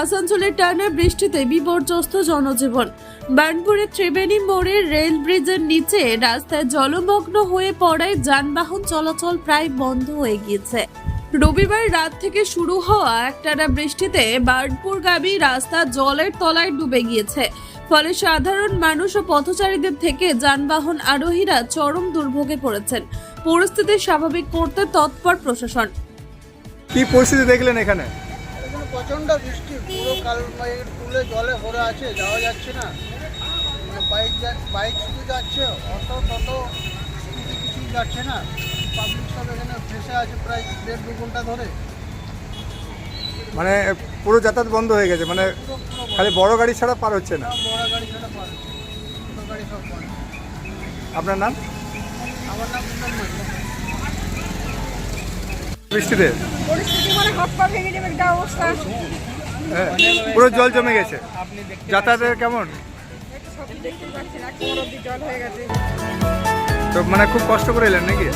আসানসোলের টানা বৃষ্টিতে বিপর্যস্ত জনজীবন। বার্নপুরের ত্রিবেণী মোড়ের রেল ব্রিজের নিচে রাস্তায় জলমগ্ন হয়ে পড়ায় যানবাহন চলাচল প্রায় বন্ধ হয়ে গিয়েছে। রবিবার রাত থেকে শুরু হওয়া একটানা বৃষ্টিতে বার্নপুরগামী রাস্তা জলের তলায় ডুবে গিয়েছে। ফলে সাধারণ মানুষ ও পথচারীদের থেকে যানবাহন আরোহীরা চরম দুর্ভোগে পড়েছেন। পরিস্থিতি স্বাভাবিক করতে তৎপর প্রশাসন। কি পরিস্থিতি দেখলেন এখানে? প্রচণ্ড বৃষ্টি পুরো কাল তুলে জলে ভরে আছে যাওয়া যাচ্ছে না। মানে বাইক বাইক শুধু যাচ্ছে অটো টোটো স্কুটি কিছুই যাচ্ছে না। পাবলিক সব এখানে ফেসে আছে প্রায় দেড় দু ঘণ্টা ধরে। মানে পুরো যাতায়াত বন্ধ হয়ে গেছে মানে। খালি বড় গাড়ি ছাড়া পার হচ্ছে না? বড় গাড়ি ছাড়া পারে ছোটো গাড়ি সব পারে আপনার নাম? আমার নাম বৃষ্টিতে? পরিস্থিতি মানে হাত পা ভেঙে যাবে একটা অবস্থা। পুরো জল জমে গেছে। যাতায়াতের কেমন? হয়ে তো মানে খুব কষ্ট করে এলেন নাকি?